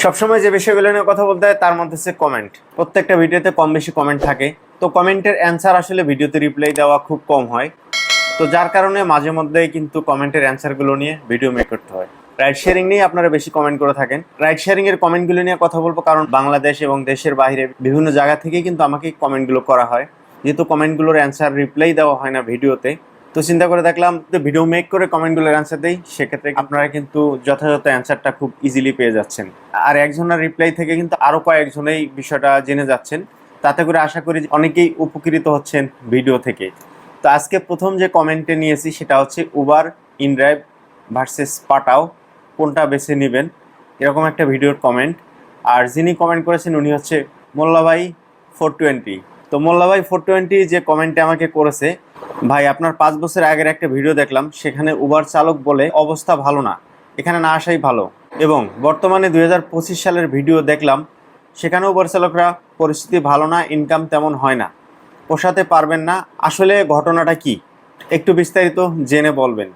সবসময় যে বিষয়গুলো নিয়ে কথা বলতে হয়, তার মধ্যে হচ্ছে কমেন্ট প্রত্যেকটা ভিডিওতে কম বেশি কমেন্ট থাকে। তো কমেন্টের অ্যান্সার আসলে ভিডিওতে রিপ্লাই দেওয়া খুব কম হয়। তো যার কারণে মাঝে মধ্যেই কিন্তু কমেন্টের অ্যান্সারগুলো নিয়ে ভিডিও মেক করতে হয়। রাইড শেয়ারিং নিয়ে আপনারা বেশি কমেন্ট করে থাকেন। রাইড শেয়ারিং এর কমেন্টগুলো নিয়ে কথা বলব কারণ বাংলাদেশ এবং দেশের বাইরে বিভিন্ন জায়গা থেকে কিন্তু আমাকে কমেন্টগুলো করা হয়। যেহেতু কমেন্টগুলোর অ্যান্সার রিপ্লাই দেওয়া হয় না ভিডিওতে তো চিন্তা করে দেখলাম তো ভিডিও মেক করে কমেন্টগুলোর অ্যান্সার দেই। সেক্ষেত্রে আপনারা কিন্তু যথাযথ অ্যান্সারটা খুব ইজিলি পেয়ে যাচ্ছেন। আর একজনের রিপ্লাই থেকে কিন্তু আরও কয়েকজনেই বিষয়টা জেনে যাচ্ছেন। তাতে করে আশা করি অনেকেই উপকৃত হচ্ছেন ভিডিও থেকে। তো আজকে প্রথম যে কমেন্টে নিয়েছি সেটা হচ্ছে উবার ইনড্রাইভ ভার্সেস পাটাও কোনটা বেছে নেবেন? এরকম একটা ভিডিওর কমেন্ট আর যিনি কমেন্ট করেছেন উনি হচ্ছে মোল্লাভাই ফোর টোয়েন্টি তো মোল্লাভাই ফোর টোয়েন্টি যে কমেন্টে আমাকে করেছে ভাই, আপনার পাঁচ বছর আগের একটা ভিডিও দেখলাম, সেখানে উবার চালক বলে অবস্থা ভালো না, এখানে না আসাই ভালো। এবং বর্তমানে দুই হাজার পঁচিশ সালের ভিডিও দেখলাম, সেখানে উবার চালকরা, পরিস্থিতি ভালো না ইনকাম তেমন হয় না, পোষাতে পারবেন না, আসলে ঘটনাটা কি? একটু বিস্তারিত জেনে বলবেন।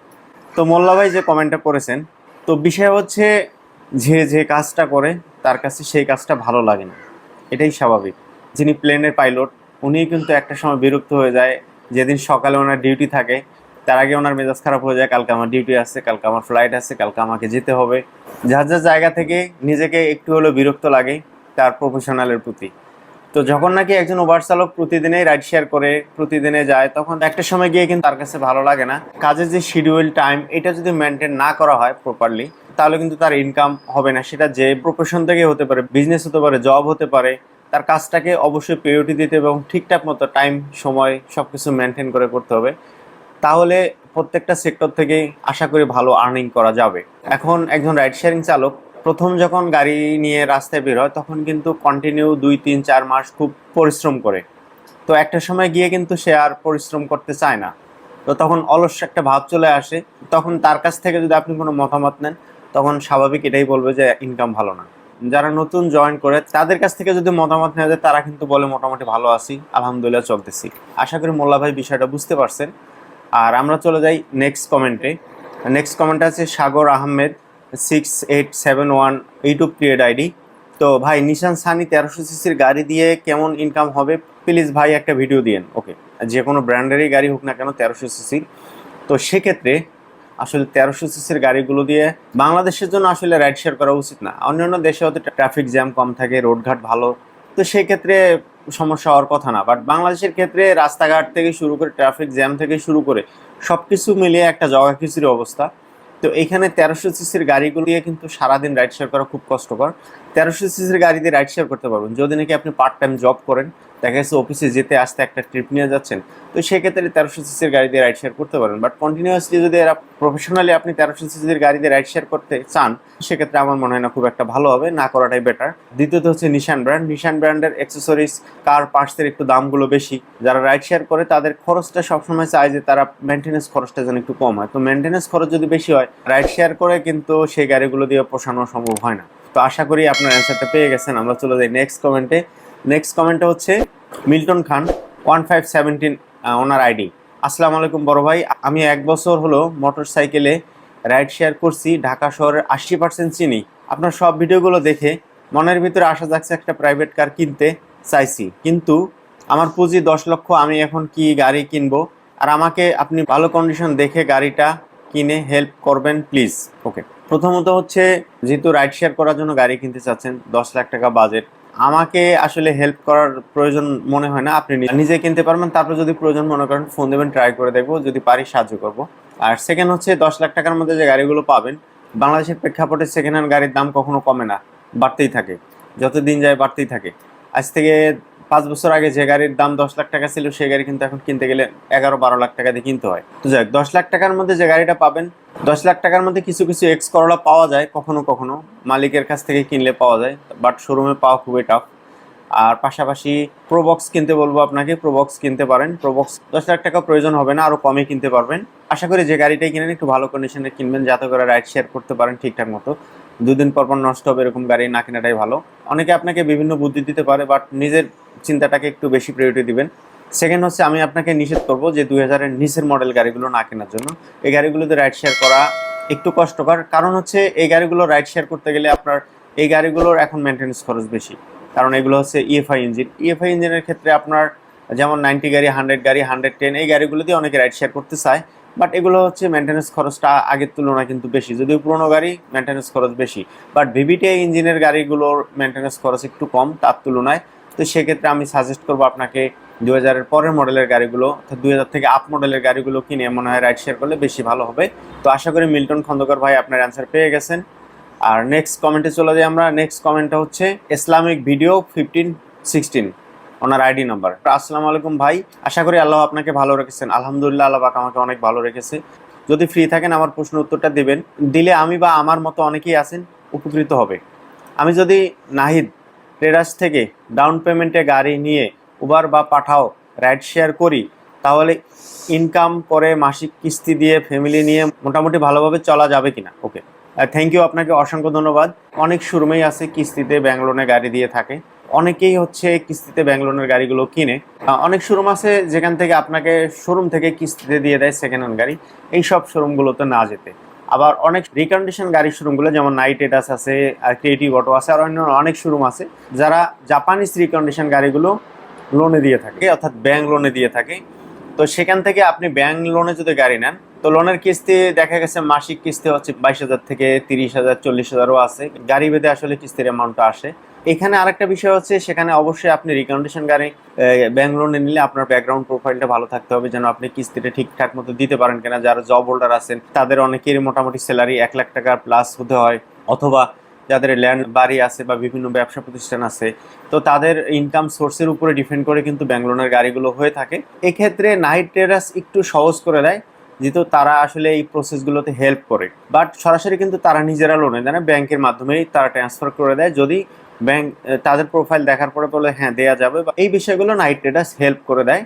তো মোল্লা ভাই যে কমেন্টটা করেছেন, তো বিষয় হচ্ছে যে যে কাজটা করে, তার কাছে সেই কাজটা ভালো লাগে না, এটাই স্বাভাবিক। যিনি প্লেনের পাইলট উনি কিন্তু একটা সময় বিরক্ত হয়ে যায় যেদিন সকালে ওনার ডিউটি থাকে, তার আগে ওনার মেজাজ খারাপ হয়ে যায়, কালকে আমার ডিউটি আছে, কালকে আমার ফ্লাইট আছে, কালকে আমাকে যেতে হবে। যার যার জায়গা থেকে নিজেকে একটু হলেও বিরক্ত লাগে, তার প্রফেশনালের প্রতি। তো যখন নাকি একজন ওভার চালক প্রতিদিনেই রাইড শেয়ার করে, প্রতিদিনে যায়, তখন একটা সময় গিয়ে কিন্তু তার কাছে ভালো লাগে না। কাজের যে শিডিউল টাইম এটা যদি মেনটেন না করা হয় প্রপারলি তাহলে কিন্তু তার ইনকাম হবে না। সেটা যে প্রফেশন থেকে হতে পারে বিজনেস হতে পারে জব হতে পারে তার কাজটাকে অবশ্যই প্রিয়রিটি দিতে এবং ঠিকঠাক মতো টাইম সময় সব কিছু মেনটেন করে করতে হবে। তাহলে প্রত্যেকটা সেক্টর থেকেই আশা করি ভালো আর্নিং করা যাবে। এখন একজন রাইড শেয়ারিং চালক, প্রথম যখন গাড়ি নিয়ে রাস্তায় বের হয়, তখন কিন্তু কন্টিনিউ দুই, তিন, চার মাস খুব পরিশ্রম করে। তো একটা সময় গিয়ে কিন্তু সে আর পরিশ্রম করতে চায় না। তো তখন অলস একটা ভাব চলে আসে। তখন তার কাছ থেকে যদি আপনি কোনো মতামত নেন, তখন স্বাভাবিক এটাই বলবে যে ইনকাম ভালো না। যারা নতুন জয়েন করে, তাদের কাছ থেকে যদি মতামত নেওয়া যায়, তারা কিন্তু বলে মোটামুটি ভালো আছি, আলহামদুলিল্লাহ চলতেছি। আশা করি মোল্লা ভাই বিষয়টা বুঝতে পারছেন। আর আমরা চলে যাই নেক্সট কমেন্টে নেক্সট কমেন্ট আছে Sagar Ahmed six eight seven one YouTube create ID তো ভাই, নিশান সানি তেরোশো সিসির গাড়ি দিয়ে কেমন ইনকাম হবে? প্লিজ ভাই, একটা ভিডিও দিয়েন। ওকে যে কোনো ব্র্যান্ডেরই গাড়ি হোক না কেন তেরোশো সিসির। তো সেক্ষেত্রে আসলে তেরোশো সিসির গাড়িগুলো দিয়ে বাংলাদেশের জন্য আসলে রাইড শেয়ার করা উচিত না। অন্যান্য দেশে হয়তো ট্রাফিক জ্যাম কম থাকে, রোডঘাট ভালো। তো সেই ক্ষেত্রে সমস্যা হওয়ার কথা না। বাট বাংলাদেশের ক্ষেত্রে রাস্তাঘাট থেকে শুরু করে ট্রাফিক জ্যাম থেকে শুরু করে সব কিছু মিলিয়ে একটা জগা খিচুড়ি অবস্থা। তো এখানে তেরোশো সিসির গাড়িগুলো দিয়ে কিন্তু সারাদিন রাইড শেয়ার করা খুব কষ্টকর। তেরোশো সিসির গাড়ি দিয়ে রাইড শেয়ার করতে পারবেন। যদি নাকি আপনি পার্ট টাইম জব করেন দেখা যাচ্ছে অফিসে যেতে, আসতে একটা ট্রিপ নিয়ে যাচ্ছেন, তো সেক্ষেত্রে তেরোশো সিসির গাড়ি দিয়ে রাইড শেয়ার করতে পারেন। বাট কন্টিনিউয়াসলি যদি এরা প্রফেশনালি আপনি তেরোশো সিসির গাড়ি দিয়ে রাইড শেয়ার করতে চান, সেক্ষেত্রে আমার মনে হয় না খুব একটা ভালো হবে, না করাটাই বেটার দ্বিতীয়ত হচ্ছে নিশান ব্র্যান্ড নিশান ব্র্যান্ডের অ্যাক্সেসরিজ কার পার্টসের একটু দামগুলো বেশি। যারা রাইড শেয়ার করে, তাদের খরচটা সবসময় চায় যে তারা মেনটেন্যান্স খরচটা যেন একটু কম হয়। তো মেনটেন্যান্স খরচ যদি বেশি হয় রাইড শেয়ার করে কিন্তু সেই গাড়িগুলো দিয়ে পোষানো সম্ভব হয় না। তো আশা করি আপনার অ্যান্সারটা পেয়ে গেছেন। আমরা চলে যাই নেক্সট কমেন্টে নেক্সট কমেন্টটা হচ্ছে Milton Khan one five seventeen ওনার আইডি আসসালামু আলাইকুম বড় ভাই, আমি এক বছর হলো মোটর সাইকেলে রাইড শেয়ার করছি, ঢাকা শহরের আশি পার্সেন্ট চিনি। আপনার সব ভিডিওগুলো দেখে মনের ভিতরে আসা যাচ্ছে একটা প্রাইভেট কার কিনতে চাইছি। কিন্তু আমার পুঁজি দশ লক্ষ, আমি এখন কি গাড়ি কিনবো? আর আমাকে আপনি ভালো কন্ডিশন দেখে গাড়িটা কিনে হেল্প করবেন প্লিজ ওকে প্রথমত হচ্ছে, যেহেতু রাইড শেয়ার করার জন্য গাড়ি কিনতে চাচ্ছেন, দশ লাখ টাকা বাজেট আমাকে আসলে হেল্প করার প্রয়োজন মনে হয় না, আপনি নিজে কিনতে পারবেন, তারপর যদি প্রয়োজন মনে করেন ফোন দেবেন ট্রাই করে দেখব, যদি পারি সাহায্য করব। আর সেকেন্ড হচ্ছে, দশ লাখ টাকার মধ্যে যে গাড়িগুলো পাবেন, বাংলাদেশের প্রেক্ষাপটে সেকেন্ড হ্যান্ড গাড়ির দাম কখনো কমে না, বাড়তেই থাকে যত দিন যায় বাড়তেই থাকে। আজ থেকে পাঁচ বছর আগে যে গাড়ির দাম দশ লাখ টাকা ছিল, সেই গাড়ি কিন্তু এখন কিনতে গেলে এগারো বারো লাখ টাকা দিয়ে কিনতে হয়। তো যাক দশ লাখ টাকার মধ্যে যে গাড়িটা পাবেন, দশ লাখ টাকার মধ্যে কিছু কিছু এক্স করলা পাওয়া যায়, কখনো কখনো। মালিকের কাছ থেকে কিনলে পাওয়া যায় বাট শোরুমে পাওয়া খুবই টাফ আর পাশাপাশি প্রোবক্স কিনতে বলব আপনাকে প্রোবক্স কিনতে পারেন। প্রোবক্স দশ লাখ টাকা প্রয়োজন হবে না আরও কমে কিনতে পারবেন। আশা করি যে গাড়িটাই কিনেন, একটু ভালো কন্ডিশনে কিনবেন, যাতে করে রাইড শেয়ার করতে পারেন ঠিকঠাক মতো। দুদিন পর পর নষ্ট হবে এরকম গাড়ি না কেনাটাই ভালো। অনেকে আপনাকে বিভিন্ন বুদ্ধি দিতে পারে বাট নিজের চিন্তাটাকে একটু বেশি প্রায়োরিটি দিবেন। সেকেন্ড হচ্ছে আমি আপনাকে নিষেধ করব যে দুই হাজারের নিচের মডেল গাড়িগুলো না কেনার জন্য। এই গাড়িগুলোতে রাইড শেয়ার করা একটু কষ্টকর। কারণ হচ্ছে এই গাড়িগুলো রাইড শেয়ার করতে গেলে আপনার এই গাড়িগুলোর এখন মেনটেন্স খরচ বেশি। কারণ এগুলো হচ্ছে ইএফআই ইঞ্জিন ইএফআই ইঞ্জিনের ক্ষেত্রে আপনার যেমন নাইনটি গাড়ি হান্ড্রেড গাড়ি হান্ড্রেড টেন এই গাড়িগুলো দিয়ে অনেকে রাইড শেয়ার করতে চায়। বাট এগুলো হচ্ছে মেনটেন্স খরচটা আগের তুলনায় কিন্তু বেশি। যদিও পুরোনো গাড়ি মেনটেন্স খরচ বেশি। বাট ভিভিটিআই ইঞ্জিনের গাড়িগুলোর মেনটেন্স খরচ একটু কম, তার তুলনায় তো সেক্ষেত্রে আমি সাজেস্ট করব আপনাকে দু হাজারের পরের মডেলের গাড়িগুলো, অর্থাৎ দুই হাজার থেকে আপ মডেলের গাড়িগুলো কিনে মনে হয় রাইড শেয়ার করলে বেশি ভালো হবে। তো আশা করি মিল্টন খন্দকার ভাই আপনার অ্যান্সার পেয়ে গেছেন। আর নেক্সট কমেন্টে চলে যাই আমরা। নেক্সট কমেন্টটা হচ্ছে ইসলামিক ভিডিও ফিফটিন সিক্সটিন ওনার আইডি নাম্বার আসসালামু আলাইকুম ভাই, আশা করি আল্লাহ আপনাকে ভালো রেখেছেন। আলহামদুলিল্লাহ আল্লাহ আমাকে অনেক ভালো রেখেছে। যদি ফ্রি থাকেন আমার প্রশ্ন উত্তরটা দেবেন। দিলে আমি বা আমার মতো অনেকেই আছেন, উপকৃত হবে। আমি যদি নাহিদ ট্রেডার্স থেকে ডাউন পেমেন্টে গাড়ি নিয়ে উবার বা পাঠাও রাইড শেয়ার করি, তাহলে ইনকাম করে মাসিক কিস্তি দিয়ে ফ্যামিলি নিয়ে মোটামুটি ভালোভাবে চলা যাবে কিনা? ওকে থ্যাংক ইউ আপনাকে অসংখ্য ধন্যবাদ। অনেক শোরুমেই আছে কিস্তিতে ব্যাঙ্গলোনে গাড়ি দিয়ে থাকে। অনেকেই হচ্ছে কিস্তিতে ব্যাঙ্গলোনের গাড়িগুলো কিনে। অনেক শোরুম আছে যেখান থেকে আপনাকে শোরুম থেকে কিস্তিতে দিয়ে দেয় সেকেন্ড হ্যান্ড গাড়ি। এই সব শোরুমগুলোতে না যেতে। আবার অনেক রিকন্ডিশন গাড়ির শোরুমগুলো যেমন নাইট এটাস আছে, আর ক্রিয়েটিভ অটো আছে, আর অন্য অনেক শোরুম আছে, যারা জাপানিজ রিকন্ডিশন গাড়িগুলো লোনে দিয়ে থাকে, অর্থাৎ ব্যাংক লোনে দিয়ে থাকে। তো সেখান থেকে আপনি ব্যাংক লোনে যদি গাড়ি নেন, তো লোনের কিস্তি দেখা গেছে মাসিক কিস্তি হচ্ছে বাইশ হাজার থেকে তিরিশ হাজার, চল্লিশ হাজারও আছে। গাড়ি বেঁধে আসলে কিস্তির অ্যামাউন্টটা আসে। এখানে আরেকটা বিষয় হচ্ছে, সেখানে অবশ্যই আপনি রিকন্ডিশন গাড়ি ব্যাংক লোনে নিলে আপনার ব্যাকগ্রাউন্ড প্রোফাইলটা ভালো থাকতে হবে, যেন আপনি কিস্তিটা ঠিকঠাক মতো দিতে পারেন কিনা। যারা জব হোল্ডার আছেন, তাদের অনেকেরই মোটামুটি স্যালারি এক লাখ টাকা প্লাস হতে হয়, অথবা যাদের ল্যান্ড বাড়ি আছে বা বিভিন্ন ব্যবসা প্রতিষ্ঠান আছে, তো তাদের ইনকাম সোর্সের উপরে ডিপেন্ড করে কিন্তু ব্যাংক লোনের গাড়িগুলো হয়ে থাকে। এক্ষেত্রে নাইট টেরাস একটু সহজ করে দেয়, যেহেতু তারা আসলে এই প্রসেসগুলোতে হেল্প করে। বাট সরাসরি কিন্তু তারা নিজেরা লোনে দেয় না ব্যাংকের মাধ্যমেই তারা ট্রান্সফার করে দেয়। যদি ব্যাংক তাদের প্রোফাইল দেখার পরে বলে হ্যাঁ দেয়া যাবে। বা এই বিষয়গুলো নাইট ট্রেডার্স হেল্প করে দেয়।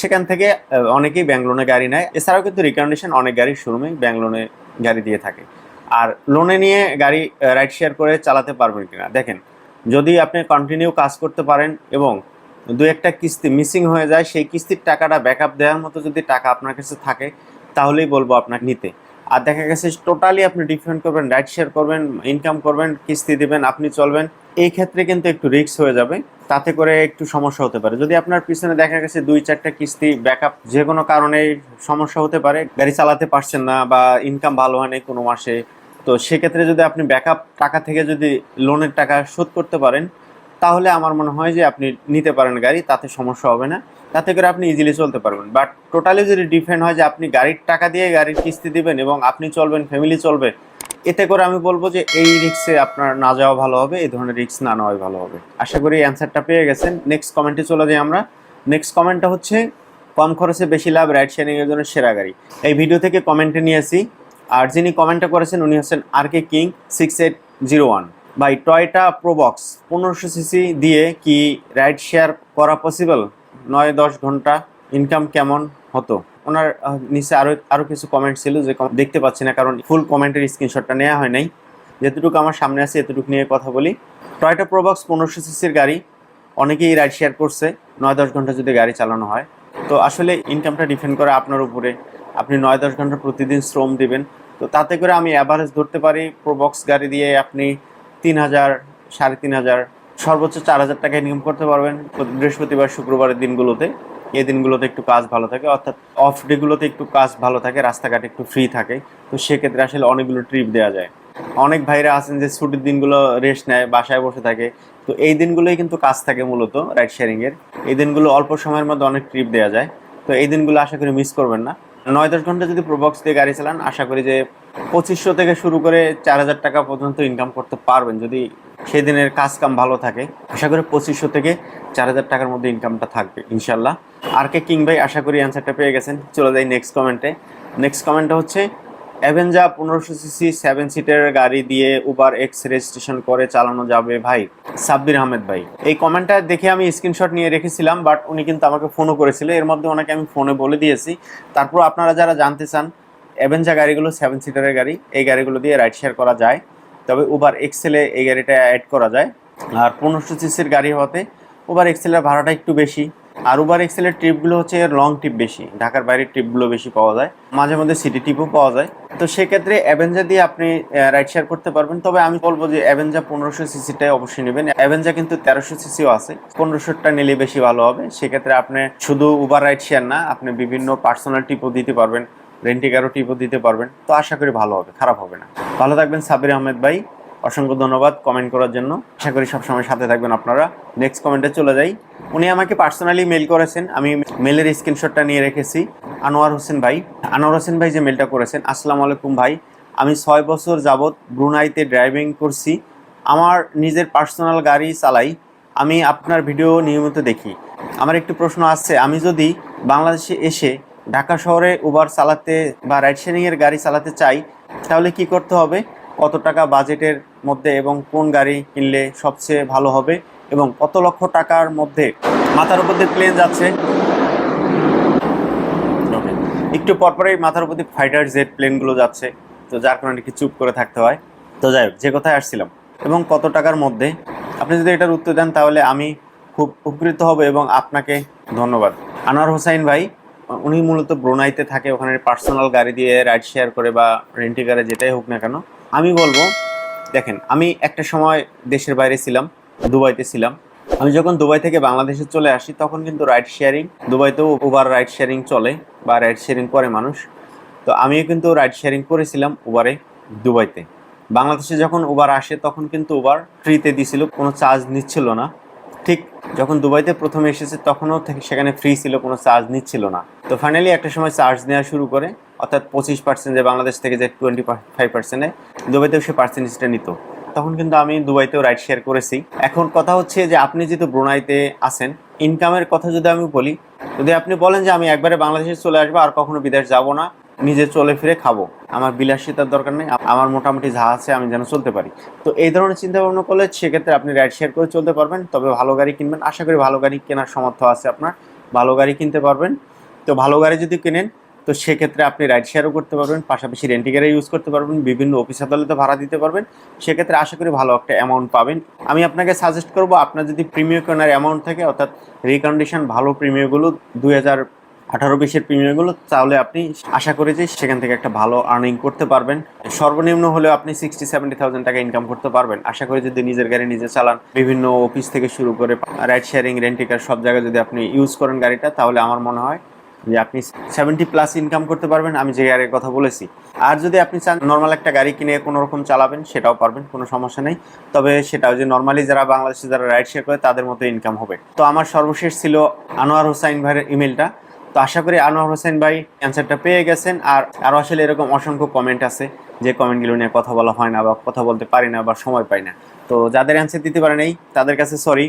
সেখান থেকে অনেকেই ব্যাংক লোনে গাড়ি নেয়। এছাড়াও কিন্তু রিকন্ডিশন অনেক গাড়ির শোরুমে ব্যাংক লোনে গাড়ি দিয়ে থাকে। আর লোনে নিয়ে গাড়ি রাইড শেয়ার করে চালাতে পারবেন কিনা? দেখেন, যদি আপনি কন্টিনিউ কাজ করতে পারেন এবং দু একটা কিস্তি মিসিং হয়ে যায়, সেই কিস্তির টাকাটা ব্যাকআপ দেওয়ার মতো যদি টাকা আপনার কাছে থাকে, তাহলেই বলব আপনাকে নিতে। আর দেখা গেছে টোটালি আপনি ডিফেন্ড করবেন রাইড শেয়ার করবেন ইনকাম করবেন, কিস্তি দিবেন, আপনি চলবেন। এই ক্ষেত্রে কিন্তু একটু রিস্ক হয়ে যাবে। তাতে করে একটু সমস্যা হতে পারে। যদি আপনার পিছনে দেখা গেছে দুই, চারটা কিস্তি ব্যাকআপ যে কোনো কারণে সমস্যা হতে পারে। গাড়ি চালাতে পারছেন না বা ইনকাম ভালো হয়নি কোনো মাসে, তো সেক্ষেত্রে যদি আপনি ব্যাকআপ টাকা থেকে যদি লোনের টাকা শোধ করতে পারেন, তাহলে আমার মনে হয় যে আপনি নিতে পারেন গাড়ি, তাতে সমস্যা হবে না। তাতে করে আপনি ইজিলি চলতে পারবেন। বাট টোটালি যদি ডিফেন্ড হয় যে আপনি গাড়ির টাকা দিয়ে গাড়ির কিস্তি দিবেন এবং আপনি চলবেন ফ্যামিলি চলবে এতে করে আমি বলব যে এই রিক্সে আপনার না যাওয়া ভালো হবে, এই ধরনের রিক্স না নেওয়াই ভালো হবে। আশা করি অ্যান্সারটা পেয়ে গেছেন। নেক্সট কমেন্টে চলে যাই আমরা। নেক্সট কমেন্টটা হচ্ছে, কম খরচে বেশি লাভ রাইড শেয়ারিংয়ের জন্য সেরা গাড়ি। এই ভিডিও থেকে কমেন্টে নিয়েছি। আর যিনি কমেন্টটা করেছেন, উনি হচ্ছেন R K King six eight zero one ভাই টয়টা প্রোবক্স পনেরোশো সিসি দিয়ে কি রাইড শেয়ার করা পসিবল নয় দশ ঘণ্টা ইনকাম কেমন হতো? ওনার নিচে আরও আরও কিছু কমেন্ট ছিল যে দেখতে পাচ্ছি না, কারণ ফুল কমেন্টের স্ক্রিনশটটা নেওয়া হয় নাই। যেতটুকু আমার সামনে আছে, এতটুকু নিয়ে কথা বলি। টয়টা প্রোবক্স পনেরোশো সিসির গাড়ি, অনেকেই রাইড শেয়ার করছে নয় দশ ঘণ্টা যদি গাড়ি চালানো হয়। তো আসলে ইনকামটা ডিপেন্ড করে আপনার উপরে। আপনি নয় দশ ঘণ্টা প্রতিদিন শ্রম দিবেন। তো তাতে করে আমি অ্যাভারেজ ধরতে পারি প্রোবক্স গাড়ি দিয়ে আপনি তিন হাজার, সাড়ে তিন হাজার সর্বোচ্চ চার হাজার টাকা ইনকাম করতে পারবেন বৃহস্পতিবার, শুক্রবারের দিনগুলোতে। এই দিনগুলোতে একটু কাজ ভালো থাকে, অর্থাৎ অফ ডেগুলোতে একটু কাজ ভালো থাকে, রাস্তাঘাট একটু ফ্রি থাকে। তো সেক্ষেত্রে আসলে অনেকগুলো ট্রিপ দেওয়া যায়। অনেক ভাইরা আছেন যে ছুটির দিনগুলো রেস্ট নেয়, বাসায় বসে থাকে। তো এই দিনগুলোই কিন্তু কাজ থাকে মূলত রাইড শেয়ারিংয়ের এই দিনগুলো অল্প সময়ের মধ্যে অনেক ট্রিপ দেওয়া যায়। তো এই দিনগুলো আশা করি মিস করবেন না। নয় দশ ঘণ্টা যদি প্রবক্স দিয়ে গাড়ি চালান, আশা করি যে পঁচিশশো থেকে শুরু করে চার হাজার টাকা পর্যন্ত ইনকাম করতে পারবেন। যদি সেদিনের কাজ কাম ভালো থাকে। আশা করি পঁচিশশো থেকে চার হাজার টাকার মধ্যে ইনকামটা থাকবে ইনশাল্লাহ আর কে কিং ভাই, আশা করি অ্যান্সারটা পেয়ে গেছেন। চলে যাই নেক্সট কমেন্টে নেক্সট কমেন্টটা হচ্ছে অ্যাভেঞ্জা পনেরোশো সিসি সেভেন সিটের গাড়ি দিয়ে উবার এক্স রেজিস্ট্রেশন করে চালানো যাবে ভাই, সাব্বির আহমেদ ভাই। এই কমেন্টটা দেখে আমি স্ক্রিনশট নিয়ে রেখেছিলাম বাট উনি কিন্তু আমাকে ফোনও করেছিল। এর মধ্যে ওনাকে আমি ফোনে বলে দিয়েছি। তারপর আপনারা যারা জানতে চান অ্যাভেঞ্জা গাড়িগুলো সেভেন সিটারের গাড়ি, এই গাড়িগুলো দিয়ে রাইড শেয়ার করা যায়। তবে উবার এক্সেলে এই গাড়িটা অ্যাড করা যায়। আর পনেরোশো সিসির গাড়ি হওয়াতে উবার এক্সেলের ভাড়াটা একটু বেশি। আর উবার এক্সেলের ট্রিপগুলো হচ্ছে এর লং ট্রিপ বেশি। ঢাকার বাইরের ট্রিপগুলো বেশি পাওয়া যায়। মাঝে মধ্যে সিটি ট্রিপও পাওয়া যায়। তো সেক্ষেত্রে অ্যাভেঞ্জা দিয়ে আপনি রাইড শেয়ার করতে পারবেন। তবে আমি বলব যে অ্যাভেঞ্জা পনেরোশো সিসিটাই অবশ্যই নেবেন। অ্যাভেঞ্জা কিন্তু তেরোশো সিসিও আছে। পনেরোশোটা নিলে বেশি ভালো হবে। সেক্ষেত্রে আপনি শুধু উবার রাইড শেয়ার না, আপনি বিভিন্ন পার্সোনাল টিপও দিতে পারবেন। রেন্টিকারও টিপও দিতে পারবেন। তো আশা করি ভালো হবে, খারাপ হবে না। ভালো থাকবেন সাবির আহমেদ ভাই, অসংখ্য ধন্যবাদ কমেন্ট করার জন্য। আশা করি সবসময় সাথে থাকবেন আপনারা। নেক্সট কমেন্টে চলে যাই। উনি আমাকে পার্সোনালি মেল করেছেন, আমি মেলের স্ক্রিনশটটা নিয়ে রেখেছি। আনোয়ার হোসেন ভাই। আনোয়ার হোসেন ভাই যে মেলটা করেছেন, আসসালামু আলাইকুম ভাই, আমি ছয় বছর যাবৎ ব্রুনাইতে ড্রাইভিং করছি। আমার নিজের পার্সোনাল গাড়ি চালাই। আমি আপনার ভিডিও নিয়মিত দেখি। আমার একটু প্রশ্ন আসছে, আমি যদি বাংলাদেশে এসে ঢাকা শহরে উবার চালাতে বা রাইড শেয়ারিংয়ের গাড়ি চালাতে চাই, তাহলে কি করতে হবে? কত টাকা বাজেটের মধ্যে এবং কোন গাড়ি কিনলে সবচেয়ে ভালো হবে এবং কত লক্ষ টাকার মধ্যে মাথার উপর দিয়ে প্লেন যাচ্ছে. একটু পরপরেই মাথার উপর দিয়ে ফাইটার জেট প্লেনগুলো যাচ্ছে, তো যার কারণে একটু চুপ করে থাকতে হয়। তো যাই হোক, যে কথায় আসছিলাম, এবং কত টাকার মধ্যে? আপনি যদি এটার উত্তর দেন, তাহলে আমি খুব উপকৃত হব এবং আপনাকে ধন্যবাদ। আনোয়ার হোসাইন ভাই উনি মূলত ব্রোনাইতে থাকে, ওখানে পার্সোনাল গাড়ি দিয়ে রাইড শেয়ার করে বা রেন্টি গাড়ি যেটাই হোক না কেন। আমি বলব, দেখেন, আমি একটা সময় দেশের বাইরে ছিলাম, দুবাইতে ছিলাম। আমি যখন দুবাই থেকে বাংলাদেশে চলে আসি, তখন কিন্তু রাইড শেয়ারিং, দুবাইতেও উবার রাইড শেয়ারিং চলে বা রাইড শেয়ারিং করে মানুষ। তো আমিও কিন্তু রাইড শেয়ারিং করেছিলাম উবারে দুবাইতে। বাংলাদেশে যখন উবার আসে, তখন কিন্তু উবার ফ্রিতে দিছিল, কোনো চার্জ নিচ্ছিল না। ঠিক যখন দুবাইতে প্রথমে এসেছে, তখনও সেখানে ফ্রি ছিল, কোনো চার্জ নিচ্ছিল না। তো ফাইনালি একটা সময় চার্জ নেওয়া শুরু করে, অর্থাৎ পঁচিশ পার্সেন্ট যে বাংলাদেশ থেকে যে টোয়েন্টি ফাইভ পার্সেন্টে দুবাইতেও সে পার্সেন্টেজটা নিত। তখন কিন্তু আমি দুবাইতেও রাইড শেয়ার করেছি। এখন কথা হচ্ছে যে আপনি যেহেতু ব্রুনাইতে আছেন ইনকামের কথা যদি আমি বলি, যদি আপনি বলেন যে আমি একবারে বাংলাদেশে চলে আসব, আর কখনো বিদেশ যাব না নিজে চলে ফিরে খাব। আমার বিলাসিতার দরকার নেই, আমার মোটামুটি যা আছে আমি যেন চলতে পারি। তো এই ধরনের চিন্তা ভাবনা করলে সেক্ষেত্রে আপনি রাইড শেয়ার করে চলতে পারবেন, তবে ভালো গাড়ি কিনবেন। আশা করি ভালো গাড়ি কেনার সামর্থ্য আছে আপনার। ভালো গাড়ি কিনতে পারবেন। তো ভালো গাড়ি যদি কেনেন, তো সেক্ষেত্রে আপনি রাইড শেয়ারও করতে পারবেন, পাশাপাশি রেন্টি গাড়ি ইউজ করতে পারবেন, বিভিন্ন অফিস আদালতে ভাড়া দিতে পারবেন। সেক্ষেত্রে আশা করি ভালো একটা অ্যামাউন্ট পাবেন। আমি আপনাকে সাজেস্ট করব, আপনার যদি প্রিমিয়াম কেনার অ্যামাউন্ট থাকে, অর্থাৎ রিকন্ডিশন ভালো প্রিমিয়ামগুলো দুই হাজার আঠারো বিশের প্রিমিয়ামগুলো তাহলে আপনি আশা করি যে সেখান থেকে একটা ভালো আর্নিং করতে পারবেন। সর্বনিম্ন হলেও আপনি সিক্সটি সেভেন্টি থাউজেন্ড টাকা ইনকাম করতে পারবেন। আশা করি যদি নিজের গাড়ি নিজে চালান, বিভিন্ন অফিস থেকে শুরু করে রাইড শেয়ারিং রেন্টিকার সব জায়গায় যদি আপনি ইউজ করেন গাড়িটা, তাহলে আমার মনে হয় যে আপনি সেভেন্টি প্লাস ইনকাম করতে পারবেন। আমি যে গাড়ির কথা বলেছি। আর যদি আপনি চান নর্মাল একটা গাড়ি কিনে কোনো রকম চালাবেন, সেটাও পারবেন, কোনো সমস্যা নেই। তবে সেটাও যে নর্মালি যারা বাংলাদেশে যারা রাইড শেয়ার করে, তাদের মতো ইনকাম হবে। তো আমার সর্বশেষ ছিল আনোয়ার হোসাইন ভাইয়ের ইমেলটা তো আশা করি আনোয়ার হোসেন ভাই অ্যান্সারটা পেয়ে গেছেন। আর আরও আসলে এরকম অসংখ্য কমেন্ট আছে যে কমেন্টগুলো নিয়ে কথা বলা হয় না বা কথা বলতে পারি না বা সময় পাই না। তো যাদের অ্যান্সার দিতে পারে নাই, তাদের কাছে সরি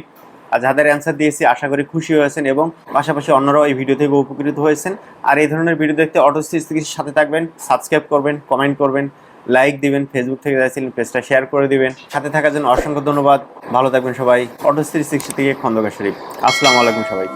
আর যাদের অ্যান্সার দিয়েছি, আশা করি খুশি হয়েছেন এবং পাশাপাশি অন্যরাও এই ভিডিও থেকে উপকৃত হয়েছেন। আর এই ধরনের ভিডিও দেখতে অটো সিরিজ সাথে থাকবেন সাবস্ক্রাইব করবেন কমেন্ট করবেন লাইক দিবেন ফেসবুক থেকে যাচ্ছিলেন পেজটা শেয়ার করে দিবেন। সাথে থাকার জন্য অসংখ্য ধন্যবাদ। ভালো থাকবেন সবাই। অটো সিরিজ সিক্সটি থেকে খন্দকার শরীফ। আসসালামু আলাইকুম সবাই